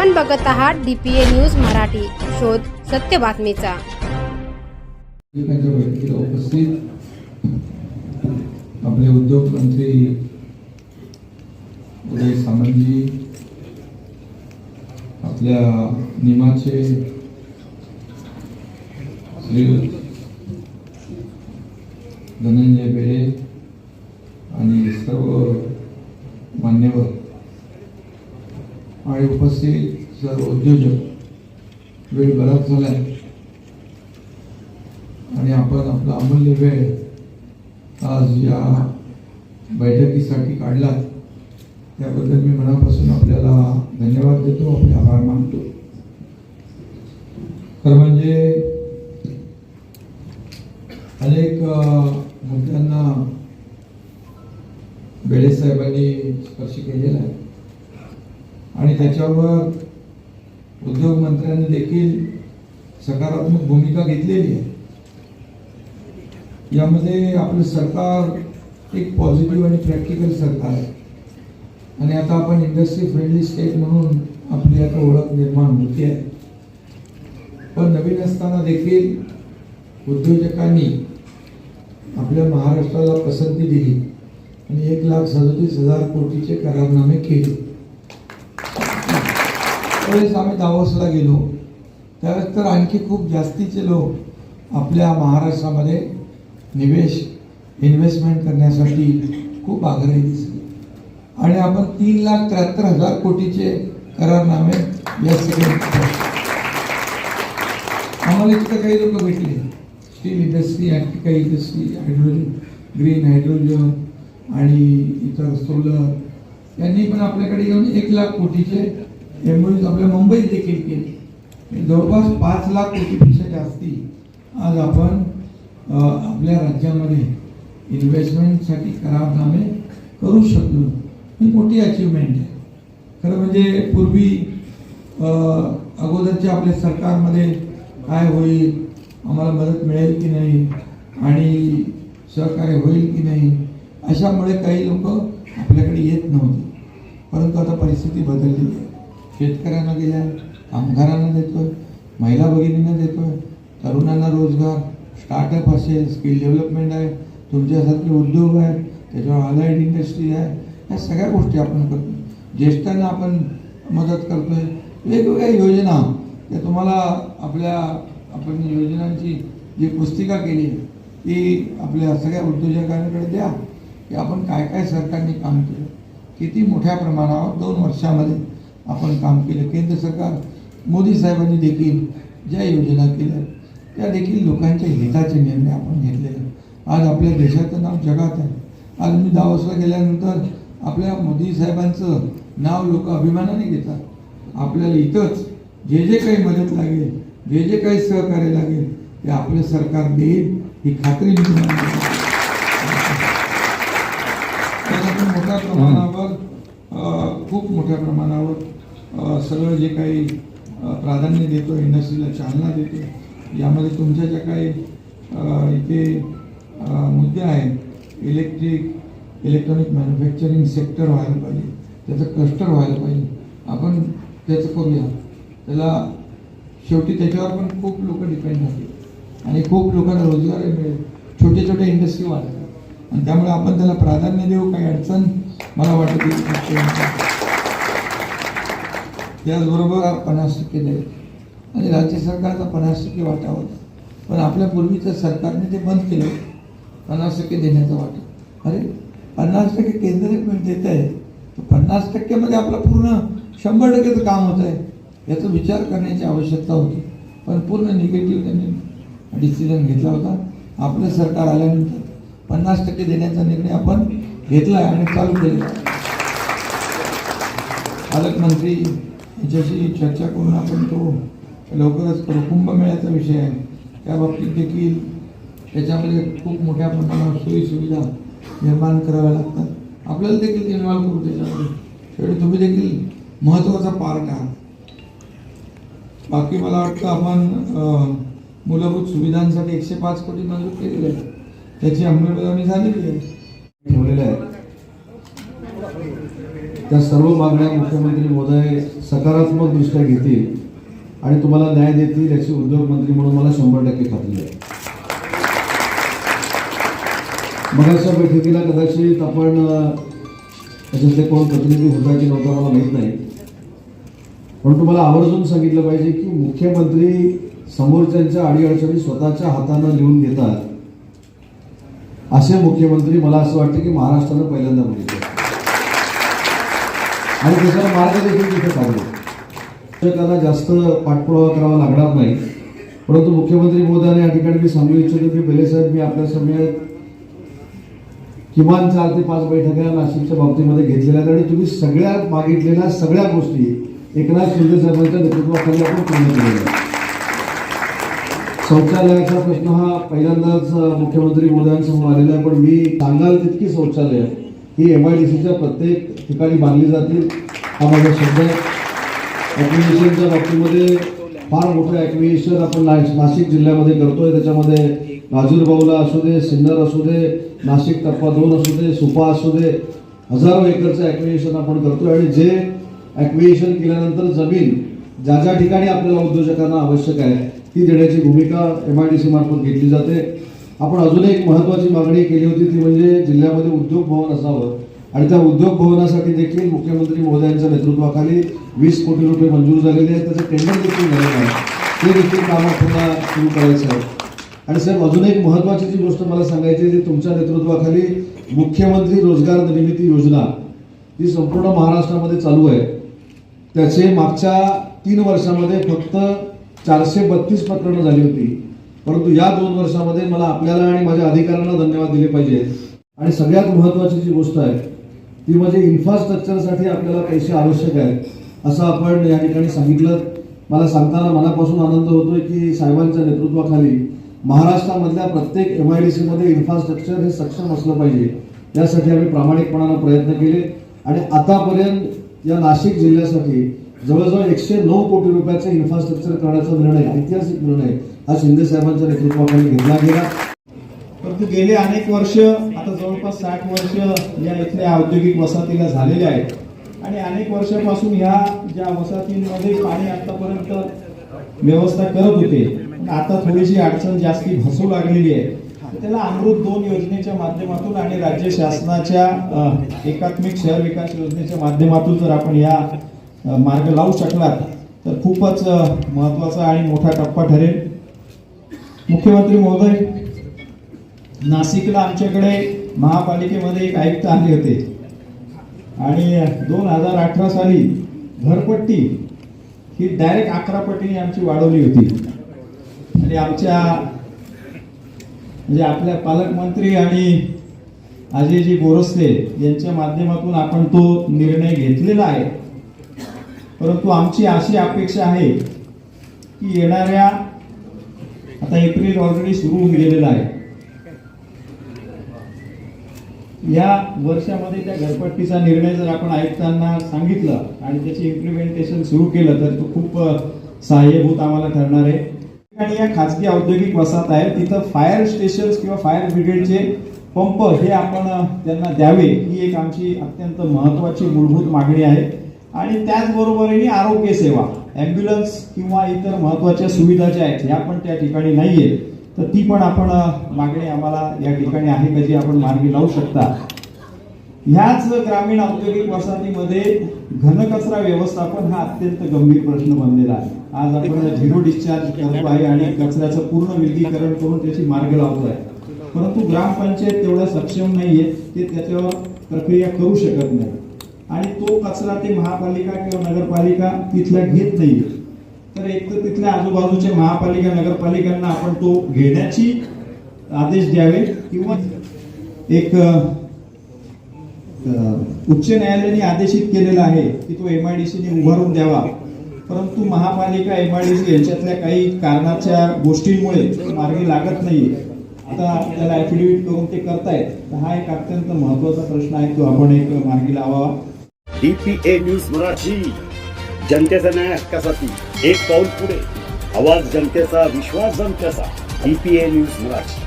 आपण बघत आहात डीपीए न्यूज मराठी. शोध सत्य बातमीचा. उपस्थित आपले उद्योग मंत्री उदय सामंतजी आपल्या निमाचे श्री धनंजय बेळे आणि सर्व मान्यवर आणि उपस्थित सर्व उद्योजक. वेळ बराच झाला आहे आणि आपण आपला अमूल्य वेळ आज या बैठकीसाठी काढला त्याबद्दल मी मनापासून आपल्याला धन्यवाद देतो आपले आभार मानतो. तर म्हणजे अनेक मुद्द्यांना बेळे साहेबांनी स्पर्श केलेला आहे. आणि त्याच्यावर उद्योग मंत्र्यांनी देखील सकारात्मक भूमिका घेतलेली आहे. यामध्ये आपलं सरकार एक पॉझिटिव्ह आणि प्रॅक्टिकल सरकार आहे. आणि आता आपण इंडस्ट्री फ्रेंडली स्टेट म्हणून आपली आता ओळख निर्माण होते. आहे पण नवीन असताना देखील उद्योजकांनी आपल्या महाराष्ट्राला पसंती दिली आणि एक लाख सदोतीस हजार कोटीचे करारनामे केले. त्यावेळेस आम्ही दावोसला गेलो. त्यावेळेस तर आणखी खूप जास्तीचे लोक आपल्या महाराष्ट्रामध्ये निवेश इन्व्हेस्टमेंट करण्यासाठी खूप आग्रही दिसले. आणि आपण तीन लाख त्र्याहत्तर हजार कोटीचे करारनामे या सगळे आम्हाला इथं काही लोक भेटले. स्टील इंडस्ट्री आणखी काही इंडस्ट्री हायड्रोजन ग्रीन हायड्रोजन आणि इतर सोलर यांनी पण आपल्याकडे येऊन एक लाख कोटीचे एमओयूज आपल्या मुंबईत देखील केली. म्हणजे जवळपास पाच लाख कोटीपेक्षा जास्ती आज आपण आपल्या राज्यामध्ये इन्व्हेस्टमेंटसाठी करारनामे करू शकलो. ही मोठी अचिव्हमेंट आहे. खरं म्हणजे पूर्वी अगोदरच्या आपल्या सरकारमध्ये काय होईल आम्हाला मदत मिळेल की नाही आणि सहकार्य होईल की नाही अशामुळे काही लोक आपल्याकडे येत नव्हते. परंतु आता परिस्थिती बदलली आहे. शेतकऱ्यांना दिल्या कामगारांना देतोय महिला भगिनींना देतोय तरुणांना रोजगार स्टार्टअप असेल स्किल डेव्हलपमेंट आहे तुमच्यासारखे उद्योग आहेत त्याच्यावर अलाइड इंडस्ट्री आहे ह्या सगळ्या गोष्टी आपण करतो ज्येष्ठांना आपण मदत करतोय. वेगवेगळ्या योजना त्या तुम्हाला आपल्या आपण योजनांची जी पुस्तिका केली आहे, ती आपल्या सगळ्या उद्योजकांकडे द्या की आपण काय काय सरकारने काम केलं. किती मोठ्या प्रमाणावर दोन वर्षामध्ये आपण काम केलं. केंद्र सरकार मोदी साहेबांनी देखील ज्या योजना केल्या त्या देखील लोकांच्या हिताचे निर्णय आपण घेतलेले आज आपल्या देशाचं नाव जगात आहे. आज मी दावसला गेल्यानंतर आपल्या मोदी साहेबांचं नाव लोक अभिमानाने घेतात. आपल्याला इथंच जे जे काही मदत लागेल जे जे काही सहकार्य लागेल ते आपलं सरकार देईल ही खात्री मोठ्या प्रमाणावर खूप मोठ्या प्रमाणावर सगळं जे काही प्राधान्य देतो इंडस्ट्रीला चालना देतो यामध्ये तुमच्या ज्या काही इथे मुद्दे आहेत इलेक्ट्रिक इलेक्ट्रॉनिक मॅन्युफॅक्चरिंग सेक्टर व्हायला पाहिजे त्याचं क्लस्टर व्हायला पाहिजे आपण त्याचं करूया. त्याला शेवटी त्याच्यावर पण खूप लोक डिपेंड राहतील. आणि खूप लोकांना रोजगारही मिळेल. छोटे छोटे इंडस्ट्री वाढतात आणि त्यामुळे आपण त्याला प्राधान्य देऊ काही अडचण मला वाटत त्याचबरोबर पन्नास टक्के द्यावे आणि राज्य सरकारचा पन्नास टक्के वाटा होता. पण आपल्या पूर्वीच्या सरकारने ते बंद केलं. पन्नास टक्के देण्याचा वाटा अरे पन्नास टक्के केंद्र देत आहे. तर पन्नास टक्क्यामध्ये आपलं पूर्ण शंभर टक्केचं काम होत आहे. याचा विचार करण्याची आवश्यकता होती. पण पूर्ण निगेटिव्ह त्यांनी डिसिजन घेतला होता. आपलं सरकार आल्यानंतर पन्नास टक्के देण्याचा निर्णय आपण घेतला आहे आणि चालू केलेला पालकमंत्री याच्याशी चर्चा करून आपण तो लवकरच करू कुंभमेळ्याचा विषय आहे. त्या बाबतीत देखील त्याच्यामध्ये खूप मोठ्या प्रमाणावर सोयीसुविधा निर्माण कराव्या लागतात. आपल्याला देखील इन्व्हॉल्व करू त्याच्यामध्ये. शेवटी तुम्ही देखील महत्त्वाचा पार्ट आहात. बाकी मला वाटतं आपण मूलभूत सुविधांसाठी एकशे पाच कोटी मंजूर केलेले आहे त्याची अंमलबजावणी झालेली आहे. ठेवलेलं आहे त्या सर्व मागण्या मुख्यमंत्री महोदय सकारात्मक दृष्ट्या घेतील आणि तुम्हाला न्याय देतील याची उद्योगमंत्री म्हणून मला शंभर टक्के खात्री आहे. मगाच्या बैठकीला कदाचित आपण त्याच्यातले कोण प्रतिनिधी होता की नव्हता मला माहीत नाही. पण तुम्हाला आवर्जून सांगितलं पाहिजे की मुख्यमंत्री समोरच्यांच्या अडीअडचणी स्वतःच्या हातानं लिहून घेतात. असे मुख्यमंत्री मला असं वाटतं की महाराष्ट्रानं पहिल्यांदा बघितलं. आणि त्याच्यावर मार्ग देखील तिथे काढले शिक्षकांना जास्त पाठपुरावा करावा लागणार नाही. परंतु मुख्यमंत्री महोदयाने या ठिकाणी मी सांगू इच्छितो की बेले साहेब मी आपल्या समयात किमान चार ते पाच बैठका नाशिकच्या बाबतीमध्ये घेतलेल्या आहेत आणि तुम्ही सगळ्या मागितलेल्या सगळ्या गोष्टी एकनाथ शिंदे साहेबांच्या नेतृत्वाखाली आपण पूर्ण केलेल्या शौचालयाचा प्रश्न हा पहिल्यांदाच मुख्यमंत्री मुख्यमंत्री मोदयांसमोर आलेला आहे पण मी सांगाल तितकी शौचालय ही एम आय डी सीच्या प्रत्येक ठिकाणी मानली जातील. हा माझा शब्द आहे. ॲक्विएशनच्या बाबतीमध्ये फार मोठं ॲक्विएशन आपण नाशिक जिल्ह्यामध्ये करतोय. त्याच्यामध्ये राजूरबाऊला असू दे सिन्नर असू दे नाशिक टप्पा दोन असू दे सुपा असू दे हजारो एकरचं ॲक्विएशन आपण करतोय. आणि जे ॲक्विएशन केल्यानंतर जमीन ज्या ज्या ठिकाणी आपल्याला उद्योजकांना आवश्यक आहे ती देण्याची भूमिका एम आय डी सी मार्फत घेतली जाते. आपण अजून एक महत्त्वाची मागणी केली होती ती म्हणजे जिल्ह्यामध्ये उद्योग भवन असावं. आणि त्या उद्योग भवनासाठी देखील मुख्यमंत्री महोदयांच्या नेतृत्वाखाली वीस कोटी रुपये मंजूर झालेले आहेत. त्याचं टेंडर देखील झालेलं आहे. ते देखील काम पुन्हा सुरू करायचं आहे. आणि साहेब अजून एक महत्त्वाची जी गोष्ट मला सांगायची आहे ती तुमच्या नेतृत्वाखाली मुख्यमंत्री रोजगार निर्मिती योजना ही संपूर्ण महाराष्ट्रामध्ये चालू आहे. त्याचे मागच्या तीन वर्षामध्ये फक्त चारशे बत्तीस प्रकरणं झाली होती. परंतु या दोन वर्षामध्ये मला आपल्याला आणि माझ्या अधिकाऱ्यांना धन्यवाद दिले पाहिजेत आणि सगळ्यात महत्त्वाची जी गोष्ट आहे ती म्हणजे इन्फ्रास्ट्रक्चरसाठी आपल्याला पैसे आवश्यक आहेत. असं आपण या ठिकाणी सांगितलं. मला सांगताना मनापासून आनंद होतोय की साहेबांच्या नेतृत्वाखाली महाराष्ट्रामधल्या प्रत्येक एम आय डी सीमध्ये इन्फ्रास्ट्रक्चर हे सक्षम असलं पाहिजे. यासाठी आम्ही प्रामाणिकपणानं प्रयत्न केले. आणि आतापर्यंत या नाशिक जिल्ह्यासाठी जवळजवळ एकशे नऊ कोटी रुपयाचे इन्फ्रास्ट्रक्चर करण्याचा निर्णय ऐतिहासिक निर्णय हा शिंदे साहेबांच्या नेतृत्वाखाली घेतला गेला परंतु गेले अनेक वर्ष आता जवळपास साठ वर्ष या इथल्या औद्योगिक वसाहतीला झालेले आहेत. आणि अनेक वर्षापासून ह्या ज्या वसाहतींमध्ये पाणी आतापर्यंत व्यवस्था करत होते आता थोडीशी अडचण जास्ती भासू लागलेली आहे. त्याला अमृत दोन योजनेच्या माध्यमातून आणि राज्य शासनाच्या एकात्मिक शहर विकास योजनेच्या माध्यमातून जर आपण या मार्ग लावू शकलात तर खूपच महत्त्वाचा आणि मोठा टप्पा ठरेल. मुख्यमंत्री महोदय नाशिकला आमच्याकडे महापालिकेमध्ये एक आयुक्त आले होते. आणि दोन हजार अठरा साली घरपट्टी ही डायरेक्ट अकरा पटीने आमची वाढवली होती. आणि आमच्या म्हणजे आपल्या पालकमंत्री आणि अजयजी गोरस्ते यांच्या माध्यमातून आपण तो निर्णय घेतलेला आहे. परंतु आमची अशी अपेक्षा आहे की येणाऱ्या आता एप्रिल ऑलरेडी सुरू होऊन गेलेला आहे. या वर्षामध्ये त्या घरपट्टीचा निर्णय जर आपण आयुक्तांना सांगितलं आणि त्याचे इम्प्लिमेंटेशन सुरू केलं तर तो खूप सहाय्यभूत आम्हाला ठरणार आहे. आणि या खाजगी औद्योगिक वसाहत आहेत तिथं फायर स्टेशन किंवा फायर ब्रिगेडचे पंप हे आपण त्यांना द्यावे ही एक आमची अत्यंत महत्वाची मूलभूत मागणी आहे. आणि त्याचबरोबरीने आरोग्य सेवा ॲम्ब्युलन्स किंवा इतर महत्त्वाच्या सुविधा ज्या आहेत ह्या पण त्या ठिकाणी नाहीये. तर ती पण आपण मागणी आम्हाला या ठिकाणी आहे का जी आपण मार्गी लावू शकता? ह्याच ग्रामीण औद्योगिक वसाहतीमध्ये घनकचरा व्यवस्थापन हा अत्यंत गंभीर प्रश्न बनलेला आहे. आज आपण झिरो डिस्चार्ज करतो आहे आणि कचऱ्याचं पूर्ण विलगीकरण करून त्याची मार्ग लावतो आहे. परंतु ग्रामपंचायत तेवढ्या सक्षम नाहीये ते त्याच्यावर प्रक्रिया करू शकत नाही. आणि तो कचरा ते महापालिका किंवा नगरपालिका तिथल्या घेत नाही तर एक तर तिथल्या आजूबाजूच्या महापालिका नगरपालिकांना आपण तो घेण्याची आदेश द्यावे किंवा एक उच्च न्यायालयाने आदेशित केलेला आहे की तो एम आय डी सीने उभारून द्यावा. परंतु महापालिका एम आय डी सी यांच्यातल्या काही कारणाच्या गोष्टींमुळे मार्गी लागत नाहीये. आता आपल्याला ऍफिडेव्हिट करून ते करतायत. हा एक अत्यंत महत्त्वाचा प्रश्न आहे. तो आपण एक मार्गी लावावा. DPA news Marathi. जनतेचा न्याय हक्कासाठी एक पाऊल पुढे. आवाज जनतेचा विश्वास जनतेचा. DPA news Marathi.